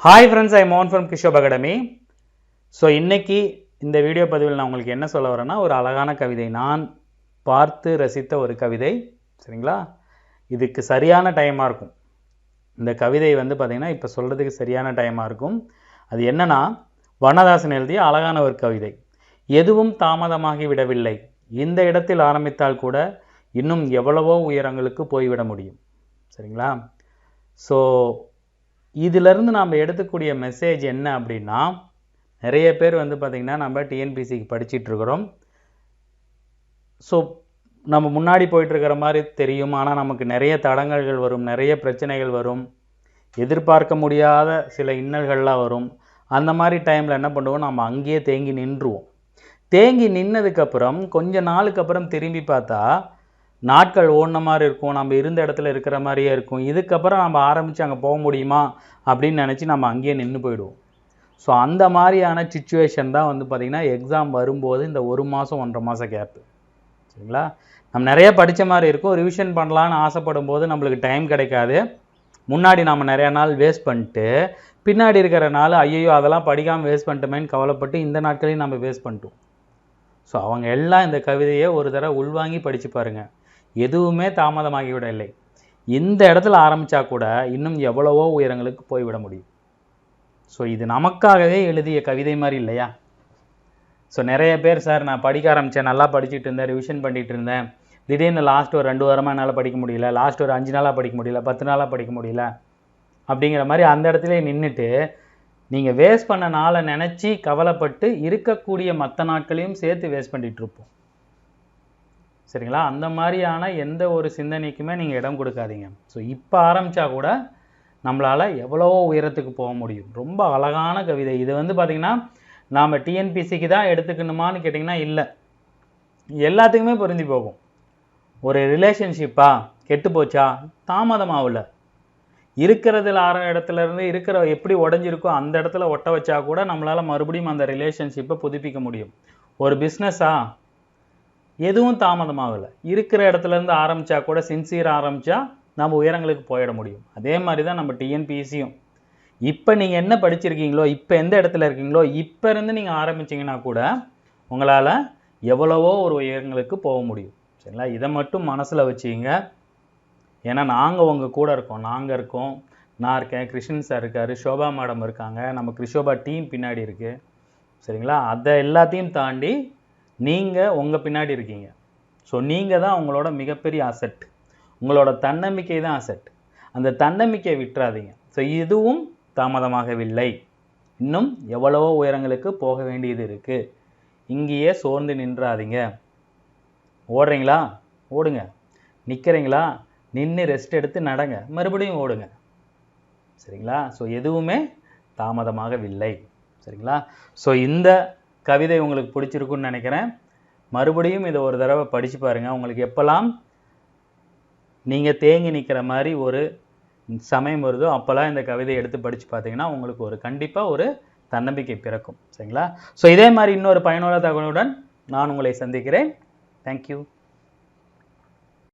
Hi friends I மோன் from கிஷோப் academy so இன்றைக்கி இந்த வீடியோ பதிவில் நான் உங்களுக்கு என்ன சொல்ல வரேன்னா ஒரு அழகான கவிதை. நான் பார்த்து ரசித்த ஒரு கவிதை சரிங்களா? இதுக்கு சரியான டைமாக இருக்கும். இந்த கவிதை வந்து பார்த்திங்கன்னா இப்போ சொல்கிறதுக்கு சரியான டைமாக இருக்கும். அது என்னென்னா வண்ணதாசன் எழுதிய அழகான ஒரு கவிதை. எதுவும் தாமதமாகி விடவில்லை. இந்த இடத்தில் ஆரம்பித்தால் கூட இன்னும் எவ்வளவோ உயரங்களுக்கு போய்விட முடியும். சரிங்களா? ஸோ இதிலிருந்து நாம் எடுத்துக்கூடிய மெசேஜ் என்ன அப்படின்னா நிறைய பேர் வந்து பார்த்திங்கன்னா நம்ம டிஎன்பிசிக்கு படிச்சிட்ருக்கிறோம் ஸோ நம்ம முன்னாடி போயிட்டுருக்கிற மாதிரி தெரியும். ஆனால் நமக்கு நிறைய தடங்கல்கள் வரும் நிறைய பிரச்சனைகள் வரும். எதிர்பார்க்க முடியாத சில இன்னல்கள்லாம் வரும். அந்த மாதிரி டைமில் என்ன பண்ணுவோம்? நம்ம அங்கேயே தேங்கி நின்றுவோம். தேங்கி நின்னதுக்கப்புறம் கொஞ்ச நாளுக்கு அப்புறம் திரும்பி பார்த்தா நாட்கள் ஓடின மாதிரி இருக்கும் நம்ம இருந்த இடத்துல இருக்கிற மாதிரியே இருக்கும். இதுக்கப்புறம் நம்ம ஆரம்பித்து அங்கே போக முடியுமா அப்படின்னு நினச்சி நம்ம அங்கேயே நின்று போயிடுவோம். ஸோ அந்த மாதிரியான சுச்சுவேஷன் தான் வந்து பார்த்திங்கன்னா எக்ஸாம் வரும்போது இந்த ஒரு மாதம் ஒன்றரை மாதம் கேப்பு சரிங்களா? நம்ம நிறைய படித்த மாதிரி இருக்கும். ரிவிஷன் பண்ணலான்னு ஆசைப்படும் போது நம்மளுக்கு டைம் கிடைக்காது. முன்னாடி நாம் நிறைய நாள் வேஸ்ட் பண்ணிட்டு பின்னாடி இருக்கிற நாள் ஐயோ அதெல்லாம் படிக்காமல் வேஸ்ட் பண்ணிட்டோமேன்னு கவலைப்பட்டு இந்த நாட்களையும் நம்ம வேஸ்ட் பண்ணிட்டோம். ஸோ அவங்க எல்லாம் இந்த கவிதையை ஒரு தடவை உள்வாங்கி படித்து பாருங்கள் எதுவுமே தாமதமாகிவிடவில்லை. இந்த இடத்துல ஆரம்பித்தா கூட இன்னும் எவ்வளவோ உயரங்களுக்கு போய்விட முடியும். ஸோ இது நமக்காகவே எழுதிய கவிதை மாதிரி இல்லையா? ஸோ நிறைய பேர் சார் நான் படிக்க ஆரம்பித்தேன் நல்லா படிச்சுட்டு இருந்தேன் ரிவிஷன் பண்ணிகிட்டு இருந்தேன். திடீர்னு லாஸ்ட் ஒரு ரெண்டு வாரமாக என்னால் படிக்க முடியல லாஸ்ட் ஒரு அஞ்சு நாளாக படிக்க முடியல பத்து நாளாக படிக்க முடியல அப்படிங்கிற மாதிரி அந்த இடத்துல நின்றுட்டு நீங்கள் வேஸ்ட் பண்ண நாளை நினச்சி கவலைப்பட்டு இருக்கக்கூடிய மற்ற நாட்களையும் சேர்த்து வேஸ்ட் பண்ணிகிட்ருப்போம் சரிங்களா? அந்த மாதிரியான எந்த ஒரு சிந்தனைக்குமே நீங்கள் இடம் கொடுக்காதீங்க. ஸோ இப்போ ஆரம்பித்தா கூட நம்மளால் எவ்வளோ உயரத்துக்கு போக முடியும். ரொம்ப அழகான கவிதை. இது வந்து பார்த்திங்கன்னா நாம் டிஎன்பிசிக்கு தான் எடுத்துக்கணுமான்னு கேட்டிங்கன்னா இல்லை. எல்லாத்துக்குமே பொருந்தி போகும். ஒரு ரிலேஷன்ஷிப்பா கெட்டு போச்சா? தாமதமாகல இருக்கிறதுல ஆற இடத்துலேருந்து இருக்கிற எப்படி உடஞ்சிருக்கோ அந்த இடத்துல ஒட்ட வச்சா கூட நம்மளால் மறுபடியும் அந்த ரிலேஷன்ஷிப்பை புதுப்பிக்க முடியும். ஒரு பிஸ்னஸாக எதுவும் தாமதமாகலை. இருக்கிற இடத்துல இருந்து கூட சின்சியராக ஆரம்பித்தா நம்ம உயரங்களுக்கு போயிட முடியும். அதே மாதிரி தான் நம்ம டிஎன்பிசியும் இப்போ நீங்கள் என்ன படிச்சிருக்கீங்களோ இப்போ எந்த இடத்துல இருக்கீங்களோ இப்போ இருந்து நீங்கள் ஆரம்பிச்சிங்கன்னா கூட உங்களால் எவ்வளவோ ஒரு உயரங்களுக்கு போக முடியும். சரிங்களா? இதை மட்டும் மனசில் வச்சுக்கிங்க ஏன்னா நாங்கள் உங்கள் கூட இருக்கோம். நாங்கள் இருக்கோம். நான் இருக்கேன். கிருஷ்ணன் சார் இருக்கார். ஷோபா மேடம் இருக்காங்க. நம்ம கிருஷோபா டீம் பின்னாடி இருக்குது சரிங்களா? அதை எல்லாத்தையும் தாண்டி நீங்கள் உங்கள் பின்னாடி இருக்கீங்க. ஸோ நீங்கள் தான் உங்களோட மிகப்பெரிய அசெட் உங்களோட தன்னம்பிக்கை தான் அசெட் அந்த தன்னம்பிக்கையை விட்டுறாதீங்க. ஸோ இதுவும் தாமதமாகவில்லை. இன்னும் எவ்வளவோ உயரங்களுக்கு போக வேண்டியது இருக்குது இங்கேயே சோர்ந்து நின்றாதீங்க. ஓடுறீங்களா? ஓடுங்க. நிற்கிறீங்களா நின்று ரெஸ்ட் எடுத்து நடங்க. மறுபடியும் ஓடுங்க. சரிங்களா? ஸோ எதுவுமே தாமதமாகவில்லை. சரிங்களா? ஸோ இந்த கவிதை உங்களுக்கு பிடிச்சிருக்குன்னு நினைக்கிறேன். மறுபடியும் இதை ஒரு தடவை படித்து பாருங்கள் உங்களுக்கு எப்போல்லாம் நீங்கள் தேங்கி நிற்கிற மாதிரி ஒரு சமயம் வருதோ அப்போல்லாம் இந்த கவிதையை எடுத்து படித்து பார்த்தீங்கன்னா உங்களுக்கு ஒரு கண்டிப்பாக ஒரு தன்னம்பிக்கை பிறக்கும். சரிங்களா? ஸோ இதே மாதிரி இன்னொரு பயனுள்ள தகவலுடன் நான் உங்களை சந்திக்கிறேன். தேங்க்யூ